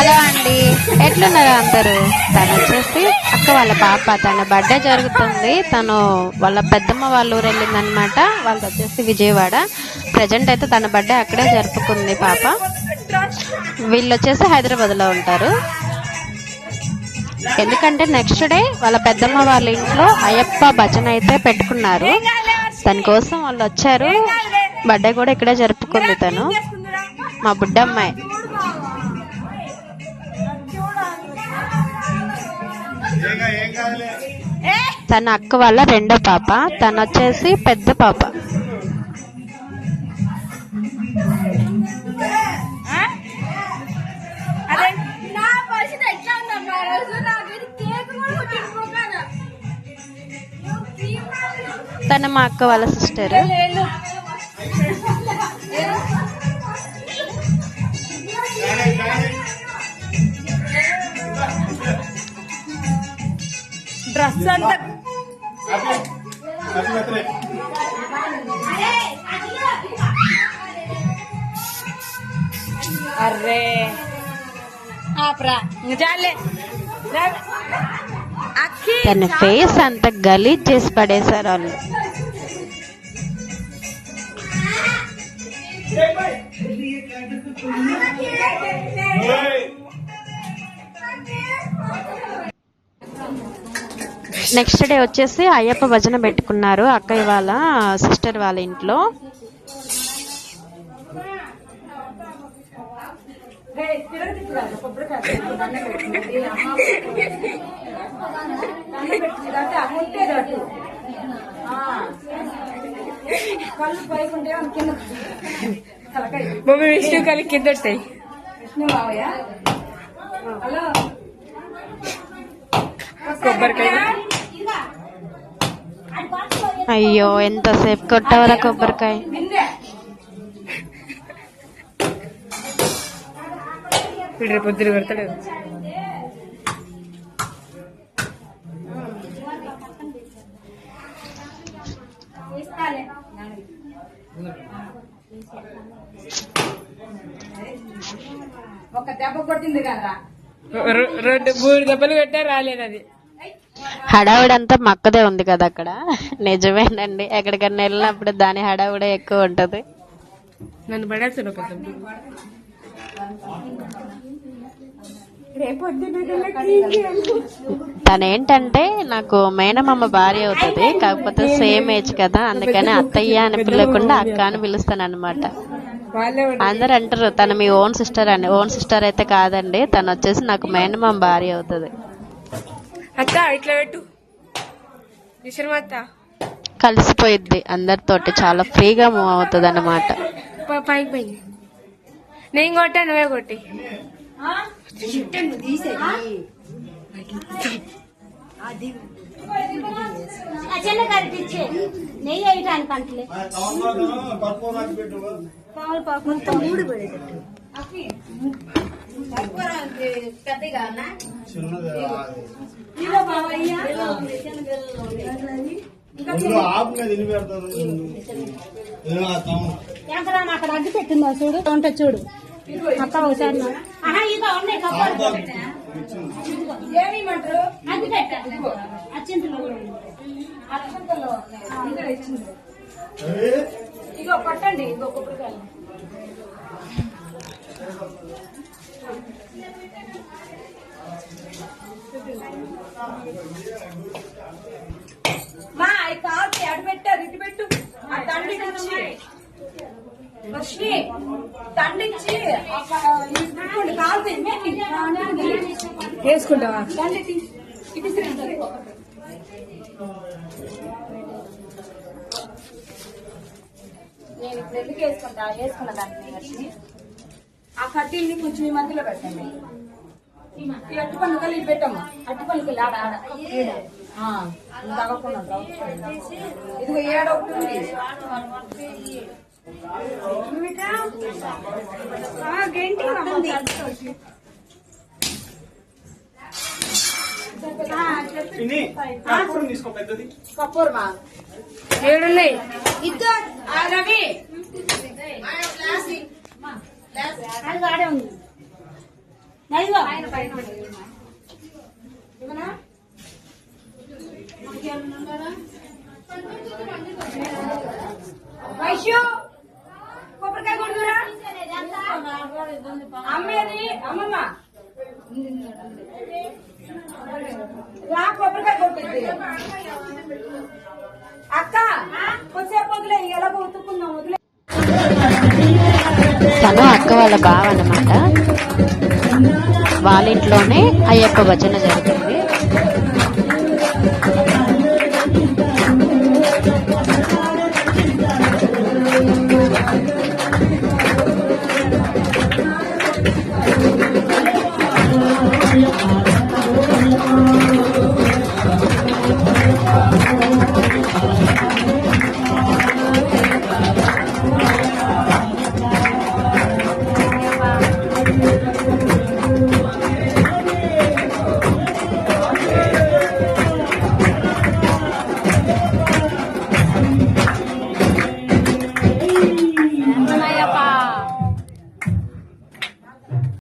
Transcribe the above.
Hello అండి. ఎట్లున్నారు అందరూ? తను వచ్చేసి అక్క వాళ్ళ పాప తన బర్త్డే జరుగుతుంది. తను వాళ్ళ పెద్దమ్మ వాళ్ళ ఊరు వెళ్ళిందనమాట వాళ్ళది వచ్చేసి విజయవాడ. ప్రజెంట్ అయితే తన బర్త్డే అక్కడే జరుపుకుంది పాప. వీళ్ళు వచ్చేసి హైదరాబాద్లో ఉంటారు. ఎందుకంటే నెక్స్ట్ డే వాళ్ళ పెద్దమ్మ వాళ్ళ ఇంట్లో అయ్యప్ప భజన అయితే పెట్టుకున్నారు. దానికోసం వాళ్ళు వచ్చారు. బర్త్డే కూడా ఇక్కడే జరుపుకుంది తను. మా బుడ్డమ్మాయి. తన అక్క వాళ్ళ రెండో పాప. తన వచ్చేసి పెద్ద పాప. తన మా అక్క వాళ్ళ సిస్టర్ అంతా అర్రే. ఆపరా. చాలే. తన ఫేస్ అంత గలీజ్ చేసి పడేశారు వాళ్ళు. నెక్స్ట్ డే వచ్చేసి అయ్యప్ప భజన పెట్టుకున్నారు అక్కయ్య వాళ్ళ సిస్టర్ వాళ్ళ ఇంట్లో. మమ్మీ విష్ణు కలిగి కింద విష్ణు హలో? కొబ్బరికాయ. అయ్యో ఎంతసేపు కొట్టవరా కొబ్బరికాయ? రేపు పొద్దున పెడతాడు ఒక దెబ్బ కొట్టింది కదరా రె- రెండు మూడు దెబ్బలు పెట్టా రాలేదు అది. హడావుడంతా మక్కదే ఉంది కదా అక్కడ. నిజమేనండి. ఎక్కడికన్నా వెళ్ళినప్పుడు దాని హడావుడే ఎక్కువ ఉంటది. నన్ను పడేస్తాడు తనేంటంటే నాకు మేనమామ భార్య అవుతుంది. కాకపోతే సేమ్ ఏజ్ కదా. అందుకని అత్తయ్య అని పిలవకుండా అక్క అని పిలుస్తాను అనమాట అందరు అంటారు తను మీ ఓన్ సిస్టర్ అని. ఓన్ సిస్టర్ అయితే కాదండి. తను వచ్చేసి నాకు మేనమామ భార్య అవుతుంది. అత్త ఇట్లా పెట్టు విషయం అత్త కలిసిపోయిద్ది అందరితోటి చాలా ఫ్రీగా మూవ్ అవుతుంది అన్నమాట పైకి పైకి నేను కొట్టా నువ్వే కొట్టి నెయ్యి ఎంకరా అక్కడ అగ్గి పెట్టిందా చూడు? తొంట చూడు. అక్క ఒకసారి నా- ఆహా ఇక ఉన్నాయి కప్పాలు. ఏమిమంటారు అగ్గి పెట్టాలి అచ్చింతలో ఇచ్చింది ఇగో పట్టండి ఇగో కొబ్బరికాయ మా అవి కాల్చి అటు పెట్టారు ఇటు పెట్టు ఆ కాల్చి వేసుకుంటావా తండ్రి ఇటు తిరిగి నేను ఇప్పుడు ఎందుకు వేసుకుంటా? వేసుకున్న దాన్ని ఆ కడ్డీల్ని కొంచెం ఈ మధ్యలో పెట్టండి. ఈ అట్టి పన్ను కలిగి పెట్టమ్మా. అట్టి కలిగి ఆడ ఆడ. తగ్గకుండా. ఇదిగో ఏడ ఒకటి ఉంది. ఏడున్నాయి? ఇద్దరు. రవి. అది వాడే ఉంది నైవో ఇవ్వనా? వైశ్యు కొబ్బరికాయ కొడుకురా అమ్మేది అమ్మమ్మ రా కొబ్బరికాయ కొట్టింది అక్క కొద్దిసేపు వదిలే ఎలా ఉతుకుందాం వదిలే అక్క వాళ్ళ బావ అనమాట వాళ్ళ ఇంట్లోనే అయ్యప్ప భజన జరిగింది